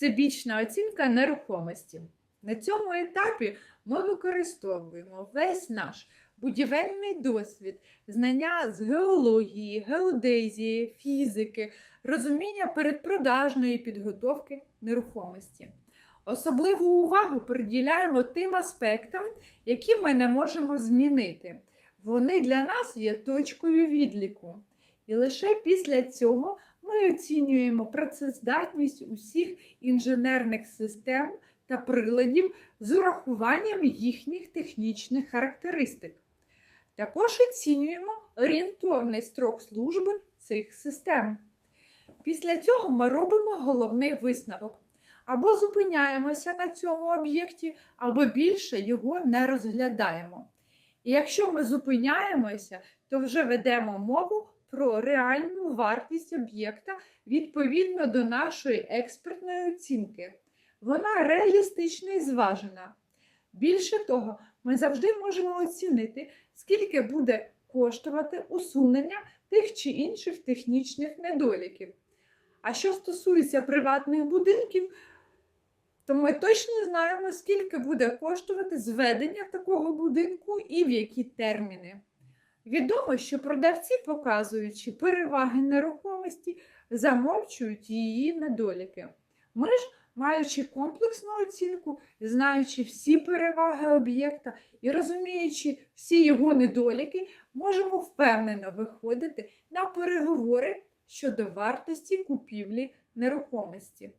всебічна оцінка нерухомості. На цьому етапі ми використовуємо весь наш будівельний досвід, знання з геології, геодезії, фізики, розуміння передпродажної підготовки нерухомості. Особливу увагу приділяємо тим аспектам, які ми не можемо змінити. Вони для нас є точкою відліку. І лише після цього ми оцінюємо працездатність усіх інженерних систем та приладів з урахуванням їхніх технічних характеристик. Також оцінюємо орієнтовний строк служби цих систем. Після цього ми робимо головний висновок. Або зупиняємося на цьому об'єкті, або більше його не розглядаємо. І якщо ми зупиняємося, то вже ведемо мову про реальну вартість об'єкта відповідно до нашої експертної оцінки. Вона реалістична і зважена. Більше того, ми завжди можемо оцінити, скільки буде коштувати усунення тих чи інших технічних недоліків. А що стосується приватних будинків, то ми точно знаємо, скільки буде коштувати зведення такого будинку і в які терміни. Відомо, що продавці, показуючи переваги нерухомості, замовчують її недоліки. Ми ж, маючи комплексну оцінку, знаючи всі переваги об'єкта і розуміючи всі його недоліки, можемо впевнено виходити на переговори щодо вартості купівлі нерухомості.